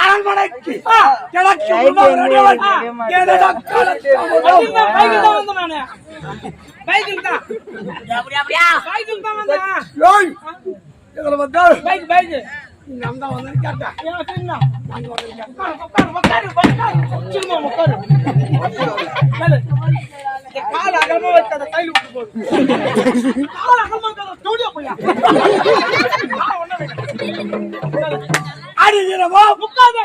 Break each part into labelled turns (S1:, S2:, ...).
S1: அரண்மனைக்கு
S2: ஆ.
S1: எனக்கு முன்னால் வருபவன்
S2: ஆ.
S1: எனது காலத்தில்
S2: பைக்கில் தான், பைக்கில் தான் வந்தேன் நானு. பைக்கில் தான். பைக்கில் தான்
S1: வந்து
S2: பைக், பைக்.
S1: நீங்க அந்த வந்து கேட்டேன்
S2: உட்காரு, உட்காரு, உட்காரு, உட்காரு. கால் அகலமா வச்சு அந்த கையில விட்டு போகுது. கால் அகலமா அந்த ஸ்டூடியோ போயா.
S1: அணிதிரவும்
S2: முக்காத.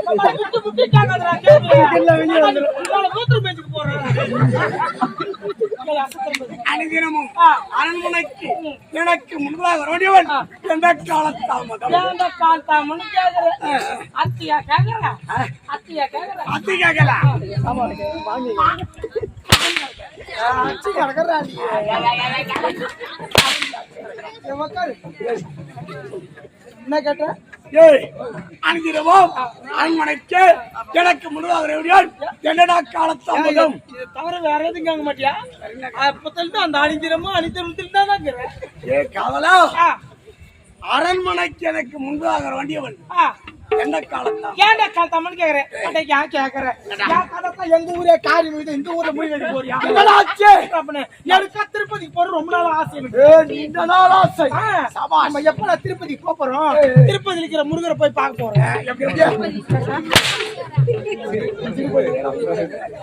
S2: அம்மா, முட்டு, முட்டு கேட்காதடா, கேக்குது.
S1: இல்ல, வெளிய வந்துரு.
S2: நாளை மூத்திரம் பேச்சுக்கு போறேன். ஆ.
S1: அரண்மனைக்கு எனக்கு முன்பாக வருபவன் எந்த காலத்தாமதம்
S2: கேக்குற? அத்தியா கேக்குற? அத்தியா கேக்குற?
S1: அத்தி கேட்கல
S2: அச்சி கிடக்குறா நீ. ஏய், உக்காரு. என்ன கேட்ட
S1: ஏய் அணிதிரவும் அரண்மனைக்கு எனக்கு வருபவன் என்னடா காலத்தாமதம்
S2: தவிர வேற எதுவும் கேட்க மாட்டியா அப்பத்துல அந்த அணிந்திரமும் அணிந்திரமும் தான் இருக்கிறேன்
S1: ஏ கவலை அரண்மனைக்கு எனக்கு முன்பாக வேண்டியவன்
S2: ஆ.
S1: எந்த காலத்தான்
S2: ஏன்டா கால் தாமன்னு கேக்குறேன் அன்னைக்கு ஏன் கேக்குற? ஏன் எங்க ஊரே காரி வீடு இந்த ஊர்ல முடிவு எடுக்க போறியா?
S1: என்னடாச்சு?
S2: அப்பனே, எனக்கு திருப்பதி போற ரொம்ப நாள் ஆசை எனக்கு.
S1: நீண்ட நாள் ஆசை. சபாஷ்.
S2: நம்ம எப்படா திருப்பதி போக போறோம்? திருப்பதி இருக்கிற முருகரை போய் பார்க்க
S1: எப்படி?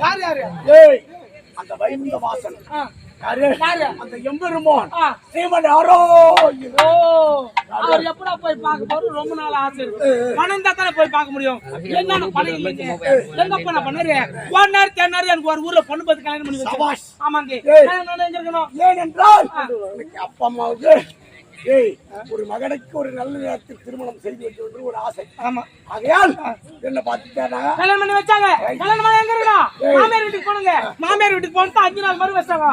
S2: யார் யாரு?
S1: ஏய், அந்த வைகுந்த வாசன் யாரு?
S2: யாரு?
S1: அந்த எம்பெருமான். ஸ்ரீமன் யாரோ?
S2: அவர் எப்படா போய் பார்க்க போறோம் ரொம்ப நாள் ஆசை இருக்கு. பணம் தான் போய் பார்க்க முடியும். என்னென்ன பணம் இல்லைங்க? எங்க அப்பா நான் பண்ணாரு ஒன்னாரு தென்னாரு எனக்கு ஒரு ஊர்ல பொண்ணு பார்த்து கல்யாணம் பண்ணி. ஆமாங்க. நான் எங்க இருக்கணும்?
S1: ஏனென்றால் அப்பா அம்மாவுக்கு ஏய் ஒரு மகனுக்கு ஒரு நல்ல நேரத்தில் திருமணம் செய்து வைக்க வேண்டும் ஒரு ஆசை.
S2: ஆமா.
S1: ஆகையால் என்ன பார்த்துட்டானா
S2: கல்யாணம் பண்ணி வச்சாங்க. கல்யாணம் பண்ணி எங்க இருக்கணும்? மாமியார் வீட்டுக்கு போனுங்க மாமியார் வீட்டுக்கு போனது அஞ்சு நாள் மறு வச்சாங்க.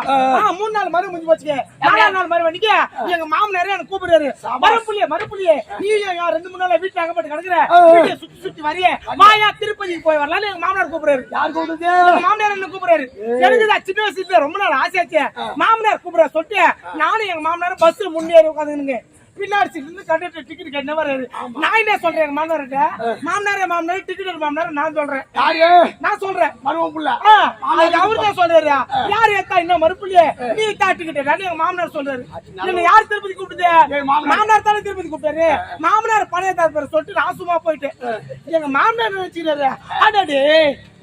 S2: மூணு நாள் மறு முடிஞ்சு போச்சுங்க. நாலாவது நாள் மறு வண்டிக்கு எங்க மாமனாரே எனக்கு கூப்பிடுறாரு. மறுப்புள்ளியே மறுப்புள்ளியே. நீ ரெண்டு மூணு நாள் வீட்டுல அகப்பட்டு கிடக்குற? வீட்டை சுத்தி சுத்தி வரிய. மாயா திருப்பதிக்கு போய் வரலாம்னு எங்க மாமனார் கூப்பிடுறாரு.
S1: யார் கூப்பிடுது
S2: எங்க மாமனார் என்ன கூப்பிடுறாரு? எனக்கு தான் சின்ன வயசுல ரொம்ப நாள் ஆசையாச்சு மாமனார் கூப்பிடுற சொல்லிட்டு நானும் எங்க மாமனார் பஸ்ல முன்னேறி உட்காந்துங்க பின்னாடி சீட்ல இருந்து கண்டக்டர் டிக்கெட் கேட்டு வர்றாரு நான் என்ன சொல்றேன் எங்க மாமனார்கிட்ட மாமனாரே மாமனார் டிக்கெட் மாமனார் நான் சொல்றேன்.
S1: யாரு?
S2: நான் சொல்றேன்.
S1: புள்ள.
S2: ஆ, அது அவர்தான் சொல்றாரு. யார் ஏத்தா இன்னும் மறுப்புலயே? நீ தாட்டிக்கிட்ட எங்க மாமனார் சொல்றாரு. என்ன யார் திருப்பதி கூப்பிடுது
S1: மாமனார்.
S2: தானே திருப்பதி கூப்பிட்டாரு. மாமனார் பழைய தாரு சொல்லிட்டு நான் சும்மா போயிட்டேன். எங்க மாமனார் நினைச்சுக்கிறாரு? அடாடே.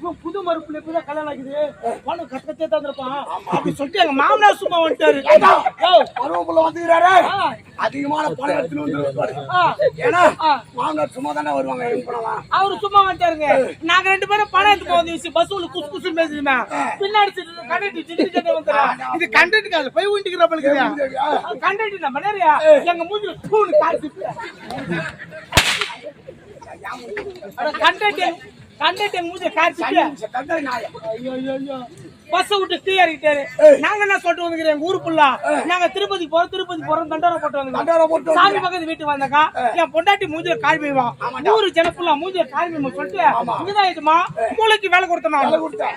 S2: இவன் புது மறுப்புல இப்பதான் கல்யாணம் ஆகுது பணம் கஷ்டத்தே தந்திருப்பான் அப்படி சொல்லிட்டு எங்க மாமனார் சும்மா வந்துட்டாரு
S1: புள்ள வந்துக்கிறாரு அதிகமான பணம் எடுத்துன்னு வந்துருவாரு ஏன்னா. மாமனார் சும்மா தானே வருவாங்க
S2: அவரு சும்மா வந்துட்டாருங்க நாங்க ரெண்டு பேரும் பணம் எடுத்து போந்து பஸ் உள்ள குசு குசு பேசுறீங்க பின்னாடி கண்டக்டர் இது கண்டக்டர் காது போய் ஊண்டிக்கிற பழுக்குது கண்டக்டர் நம்ம நிறைய எங்க மூஞ்சில தூணு காசு கண்டக்டர் கண்டக்டர் மூஞ்ச காசு
S1: கண்டது நாய.
S2: ஐயோ ஐயோ ஐயோ. பஸ் விட்டு தீயாரிட்டாரு நாங்க என்ன சொல்லிட்டு வந்துக்கிறோம்? எங்க ஊரு புள்ளா நாங்க திருப்பதி போறோம் திருப்பதி போறோம் தண்டோரை போட்டு வந்து சாமி பக்கத்து வீட்டுக்கு வந்தாக்கா என் பொண்டாட்டி மூஞ்சில கால் பெய்வான் ஊரு ஜனப்புள்ள மூஞ்சில கால் பெய்யும் சொல்லிட்டு இங்கதான் ஆயிடுமா மூளைக்கு வேலை
S1: கொடுத்தேன்.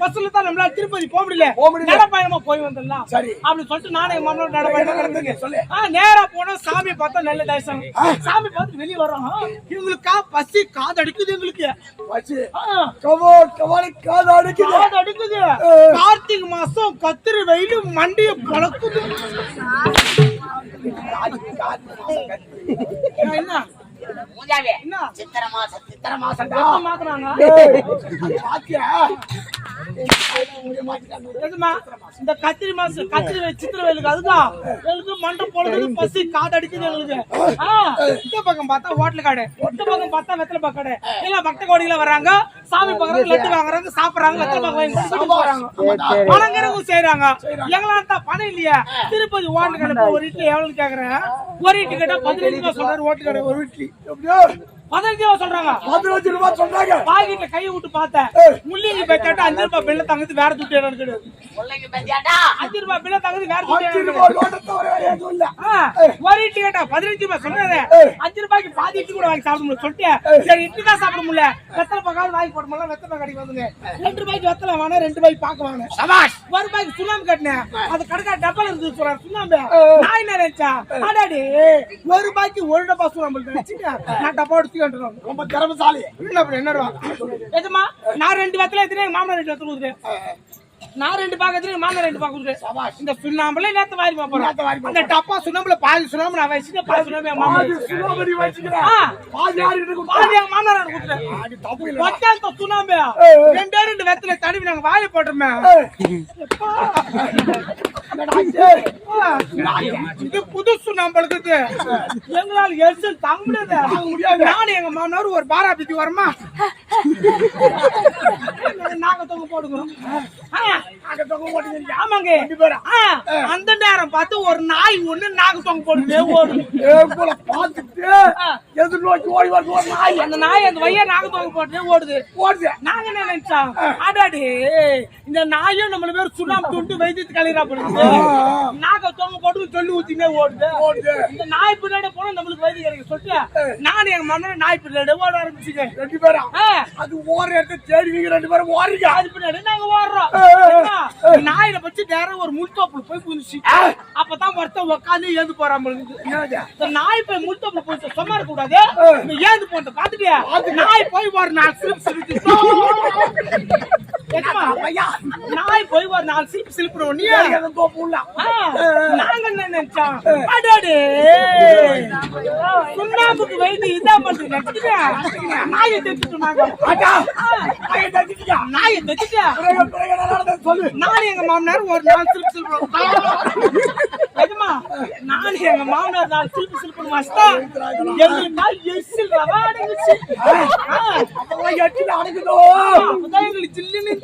S2: பஸ்ல தான் நம்மளால திருப்பதி போக முடியல. நடப்பயணமா போய் வந்துடலாம்
S1: சரி.
S2: அப்படி சொல்லிட்டு நானும் என் மாமனோட நடப்பயணம் நேரா போனா சாமி பார்த்தா நல்ல தரிசனம். சாமி பார்த்து வெளியே வரோம் இவங்களுக்கா பசி காது அடிக்குது எங்களுக்கு.
S1: காது அடிக்குது.
S2: காது அடிக்குது. கார்த்திகை மாசம் கத்திரி வெயிலு மண்டிய பழக்குது என்ன?
S3: சித்திர மாசம்
S1: சித்திரை மாசம்.
S2: இந்த கத்திரி மாசம் கத்திரி சித்திரை வெயிலுக்கு அதுதான் எங்களுக்கு மண்டை பொழுது பசி காது அடிக்குது எங்களுக்கு இந்த பக்கம் பார்த்தா ஹோட்டல் கடை இந்த பக்கம் பார்த்தா வெத்தலை பாக்கு கடை. எல்லாம் பக்த கோடிகள வர்றாங்க. சாமி பார்க்கறாங்க லட்டு வாங்குறாங்க சாப்பிடுறாங்க வீட்டுக்கு போறாங்க. பணங்கிறவங்க செய்யறாங்க எங்களால தான் பணம் இல்லையா. திருப்பதி ஹோட்டல் கடை போய் ஒரு இட்லி எவ்வளவு கேக்குறேன். ஒரு இட்லி கேட்டா பதினஞ்சு ரூபா சொல்றாரு ஹோட்டல் கடை ஒரு இட்லி.
S1: எப்படியோ
S2: பதினஞ்சு ரூபா சொல்றாங்க.
S1: பதினஞ்சு ரூபாய் சொன்னாங்க
S2: பாக்கெட்ல கையை விட்டு பார்த்தேன். முள்ளிங்க பேச்சாட்டா அஞ்சு ரூபாய் பில்ல தங்குது வேற துட்டு
S3: பத்தியாடா
S2: அஞ்சு ரூபாய் பில்ல தங்குது வேற துட்டு ஒரு இட்லி கேட்டா பதினஞ்சு ரூபாய் சொன்னது
S1: ஏய்.
S2: அஞ்சு ரூபாய்க்கு பாதி இட்லி கூட வாங்கி சாப்பிட முடியல சொல்லிட்டு சரி இட்லி தான் சாப்பிட முடியல. வெத்தலை பக்காவது வாங்கி போட முடியல வெத்தலை கடைக்கு வந்துங்க. ரெண்டு ரூபாய்க்கு வெத்தலை வாங்க ரெண்டு ரூபாய்க்கு பாக்க வாங்க
S3: சபாஷ்!
S2: ஒரு ரூபாய்க்கு சுண்ணாம்பு கட்டினேன். அது கடைக்கா டப்பால இருந்து சொல்றாரு சுண்ணாம்பு. நான் என்ன நினைச்சேன்? அடாடி ஒரு ரூபாய்க்கு ஒரு டப்பா சுண்ணாம்பு நான் டப்பா எடுத்து
S1: ரொம்ப திறமசாலி.
S2: என்ன பண்ண என்ன ரூபா எதுமா? நான் ரெண்டு வெத்தலை எங்க மாமனார் ரெண்டு வெத்தலை ஊத்துறேன் நான் ரெண்டு பாக்க எடுத்துட்டு மாமனார் ரெண்டு பாக்க ஊத்துறேன் இந்த சுண்ணாம்புல நேத்து வாரி
S1: வாரி
S2: அந்த டப்பா சுண்ணாம்புல பாதி சுண்ணாம்பு நான் வச்சுட்டு பாதி சுண்ணாம்பு மாமனார்
S1: வச்சுக்கிறேன். பாதி
S2: மாமனார்
S1: தப்பு இல்ல
S2: பத்தாந்த சுண்ணாம்பு. ரெண்டே ரெண்டு வெத்தலை தடவி நாங்க வாயை போட்டுருமே.
S1: இது?
S2: இது புது சுண்ணாம்பளுக்கு எங்களால் எரிச்சல் தாங்க முடியாது. நானும் எங்க மாமனார் ஒரு பாரா பித்தி வரமா நாங்க தொங்க போடுங்க? ஆ,
S1: அங்க தொங்க போட்டுக்கிறீங்க.
S2: ஆமாங்க அந்த நேரம் பார்த்து ஒரு நாய் ஒண்ணு நாங்க தொங்க போடுதே ஓடுது
S1: பார்த்துட்டு
S2: ஆ.
S1: எதிர் நோக்கி ஓடி வருது ஒரு நாய்.
S2: அந்த நாய் அந்த வைய நாங்க தொங்க போட்டுதே ஓடுது.
S1: ஓடுது.
S2: நாங்க என்ன நினைச்சோம் அடாடி இந்த நாயும் நம்மள பேர் சுண்ணாம்பு துண்டு வைத்தியத்து கலையரா பண்ணுது நாங்க தொங்க போட்டு சொல்லி ஊத்தினே ஓடுது.
S1: ஓடுது.
S2: இந்த நாய் பின்னாடி போனா நம்மளுக்கு கிடைக்கும் சொல்லிட்டு நானும் எங்க மன்னன் நாய் பின்னாடி ஓட ஆரம்பிச்சுக்கேன்
S1: ரெண்டு பேரும்
S2: ஆ,
S1: அது ஓடுற இடத்த தேடிவீங்க ரெண்டு பேரும் ஓடுறீங்க.
S2: அது பின்னாடி நாங்க ஓடுறோம்? நாயில வச்சு நேரம் ஒரு முள்தோப்புல போய் புதுச்சு அப்பதான் ஒருத்தன் உட்காந்து ஏந்து போறாம நாய் போய் முள்தோப்புல போய் சும்மா இருக்க கூடாது. ஏந்து போட்ட பாத்துட்டியா? நாய் போய் ஒரு?
S1: ஐயா,
S2: நாய் போய் ஒரு நாலு சிலிப்பு சிலிப்புற உடனே
S1: ஏன் எதுவும் தோப்பு உள்ள?
S2: ஆ, நாங்க என்ன நினைச்சோம்? அடடே! சுண்ணாம்புக்கு வைத்து இதான் பண்றது நினைச்சுட்டு நாயை தைச்சுட்டு நாங்க? நாயை தைச்சுட்டு
S1: சொல்லு.
S2: நானும் எங்க மாமனார் ஒரு நாள் சிலிப்பு சிலிப்பு எதுமா நானும் எங்க மாமனார் நாள் சிலிப்பு சிலிப்பு வச்சா எங்களுக்கு எசில் ரவா அடங்குச்சு
S1: அப்பெல்லாம் எட்டில அடக்குதோ.
S2: அப்பதான் எங்களுக்கு ஜில்லுன்னு.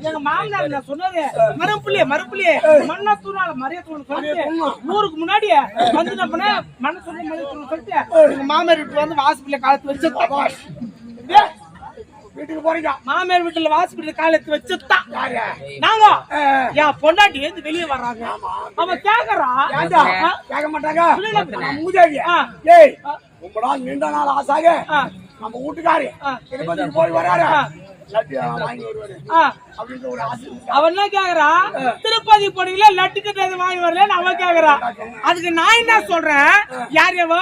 S2: எங்க மாமனார் நான் சொன்னாரு மரப்புள்ளியே மரப்புள்ளியே மண்ணா தூணால தூண் சொல்லிட்டு ஊருக்கு முன்னாடி வந்து பண்ண மண்ண சொல்லி தூண் சொல்லிட்டு எங்க மாமியார் வீட்டுல வந்து வாசப்பிள்ளை காலத்து வச்சுட்டான்
S1: வீட்டுக்கு போறீங்க.
S2: மாமியார் வீட்டுல வாசப்பிள்ளை காலத்து வச்சுட்டான்
S1: யாரு?
S2: நாங்க? என் பொண்டாட்டி ஏந்து வெளியே வர்றாங்க. அவன் கேக்குறா.
S1: கேட்க மாட்டாங்க.
S2: ஆ.
S1: ஏய், ரொம்ப நாள் நீண்ட நாள் ஆசாக நம்ம வீட்டுக்காரு
S2: ஆ.
S1: திருப்பதிக்கு போய் வராரு.
S2: அவன் கேக்குறா? திருப்பதி போனீங்களா? லட்டு கட்டு வாங்கி வரலன்னு அவன் கேக்குறா. அதுக்கு நான் என்ன சொல்றேன்? யார் எவோ?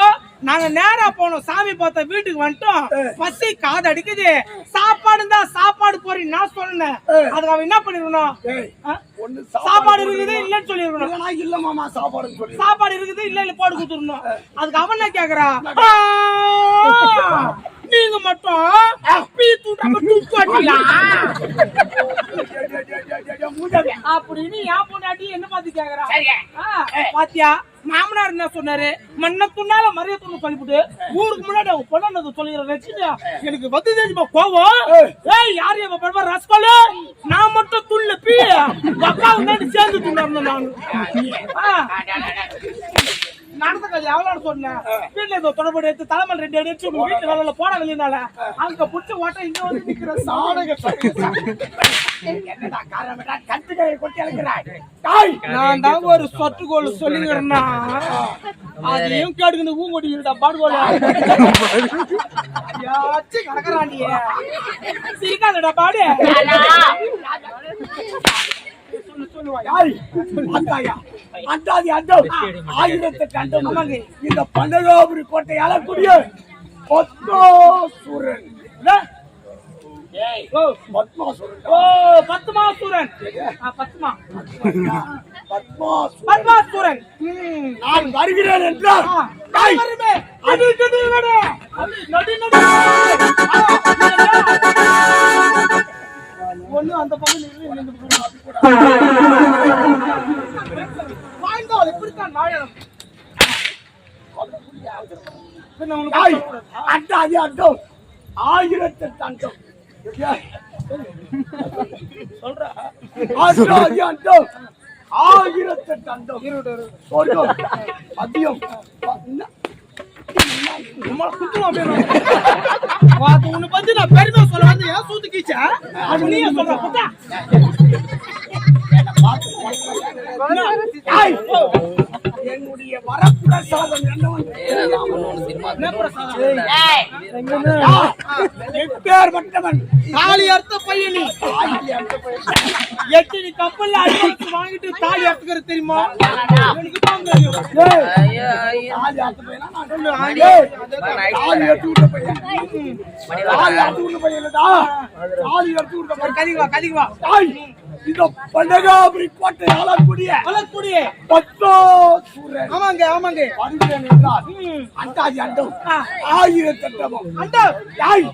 S2: நாங்க நேரா போனோம். சாமி பார்த்த வீட்டுக்கு வந்துட்டோம். பசி காது அடிக்குது. சாப்பாடு தான் சாப்பாடு போறீங்க நான் சொன்னேன். அதுக்கு அவன் என்ன பண்ணிருக்கணும்? சாப்பாடு இருக்குது இல்லன்னு சொல்லிருக்கணும்.
S1: இல்ல மாமா சொல்லி
S2: சாப்பாடு இருக்குது இல்ல இல்ல போட்டு கொடுத்துடணும். அதுக்கு அவன் என்ன கேக்குறா? ஆ, நீங்க மட்டும் பீ தூண்டாம தூக்கு அடிங்களா
S1: மூதேவி.
S2: அப்படின்னு என் பொண்டாட்டி என்ன பார்த்து கேக்குறா? பாத்தியா? மாமனார் என்ன சொன்னாரு? மண்ண துண்ணால மரிய துண்ணு சொல்லிவிட்டு ஊருக்கு முன்னாடி அவங்க பொண்ணு சொல்லிடுற எனக்கு வந்து தெரியுமா கோவம்? ஏய். யார் இவ படுவா ரசகோலு நான் மட்டும் துள்ள பீ அக்கா முன்னாடி சேர்ந்து துண்ணு நான். நடந்த கதை எவ்வளவு சொன்னேன் வீட்டுல இந்த தொடர்பு எடுத்து தலைமல் ரெண்டு அடிச்சு உங்க வீட்டு வேலையில போட வெளியினால அங்க புடிச்ச ஓட்ட இங்க வந்து நிக்கிற
S1: தாய்!
S2: நான் தான் ஒரு சொட்டுக்கோள் சொல்லிக்கிறேன்னா அதையும் கேட்டுக்கிட்டு ஊங்கொடி இருடா பாடுகோல யாச்சும் கலக்கறாண்டிய. சிரிக்காதடா பாடு? சொல்லு சொல்லுவாய்
S1: அந்தாதி அண்டம் ஆயிரத்து கண்டம் இந்த பண்டகாபுரி கோட்டையால கூடிய பத்மாசுரன்
S3: ஏய்.
S2: ஓ
S1: பத்மாசுரன்
S2: ஓ பத்மாசூரன்
S1: நான் வருகிறேன் என்றால்.
S2: ஒண்ணு அந்த பக்கம் நில்லு, இன்னும் இந்த பக்கம் நில்லு. வாழ்ந்தால் இப்படித்தான் வாழணும்.
S1: அண்டாதி அண்டம் ஆயிரத்து அண்டம்
S2: சொல்றா.
S1: அண்டாதி அண்டம் ஆயிரத்து
S2: இரு.
S1: சொர்க்கம். என்ன?
S2: நம்மள குத்துவோம். வாத்து உன்னை பத்தி நான் பெருமையா சொல்ல வந்து ஏன் சூத்து கீச்ச? அது நீயே சொல்ற குத்தா.
S1: ஏய், என்னுடைய வரப்பிரசாதம் என்னவென்று
S2: என்ன பிரசாதம்
S3: ஏய்.
S1: எப்பேற்பட்டவன்
S2: தாலி அறுத்த பையன் எட்டு நீ கப்பல்ல அடிச்சு வாங்கிட்டு தாலி அறுத்துக்கிறது தெரியுமா? எனக்கு தான் தெரியும்.
S1: தாலி அறுத்த பையனா? நான்
S2: சொல்லு,
S1: ஏய், தாலி எடுத்து விட்ட பையன். தாலி எடுத்து விட்ட பையன் இல்லடா. தாலி எடுத்து விட்ட பையன்.
S2: கதிக்கு வா கதிக்கு வா
S1: தாய், இந்த பண்டகாபுரி கோட்டை ஆளக்கூடிய
S2: வளர்க்கூடிய
S1: பத்தோ சூரன்
S2: ஆமாங்க
S1: வருகிறேன் என்றால். அண்டாதி அண்டம். ஆயிரத்தட்டமும்
S2: அந்த
S1: யாய்.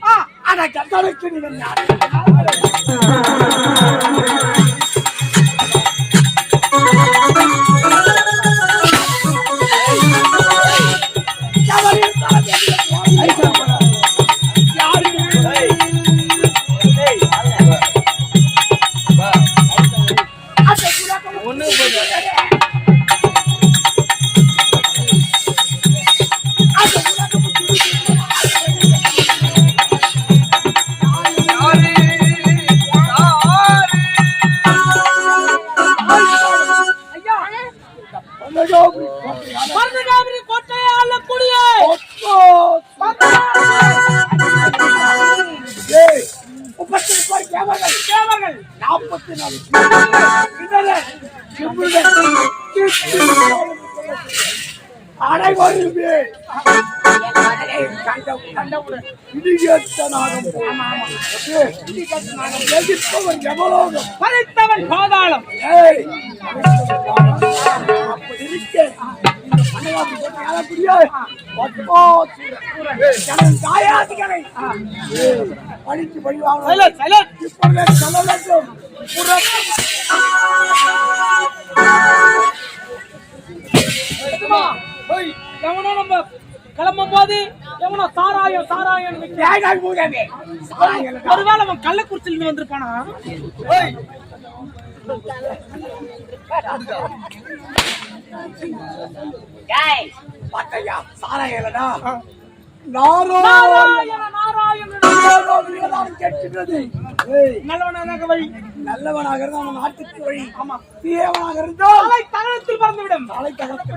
S1: ஆனா கத்தனுக்கு நீங்கள்
S2: மருதகாவிரி கோட்டையை ஆளக்கூடிய
S1: முப்பத்தி முப்பது கேமர்கள்
S2: தேவர்கள்.
S1: நாற்பத்தி நாலு
S2: பாதாளம்.
S1: ஏய், பழி சொல்ல வேண்டும்
S2: எவனோ நம்ம கிளம்பும் போது எவனோ சாராயம் சாராயம் ஒருவேளை அவன் கள்ளக்குறிச்சில இருந்து வந்திருப்பானா
S1: பாத்தையா? நாரோ
S2: நாராயண நாராயண
S1: நாரோ விரதம் கேட்கின்றது. ஏய்,
S2: நல்லவனாக வழி.
S1: நல்லவனாக இருந்தால் அவன் நாட்டுக்கு வழி. ஆமா. தீயவனாக இருந்தால்
S2: தலை தகனத்தில் பறந்துவிடும்.
S1: தலை தகர்த்து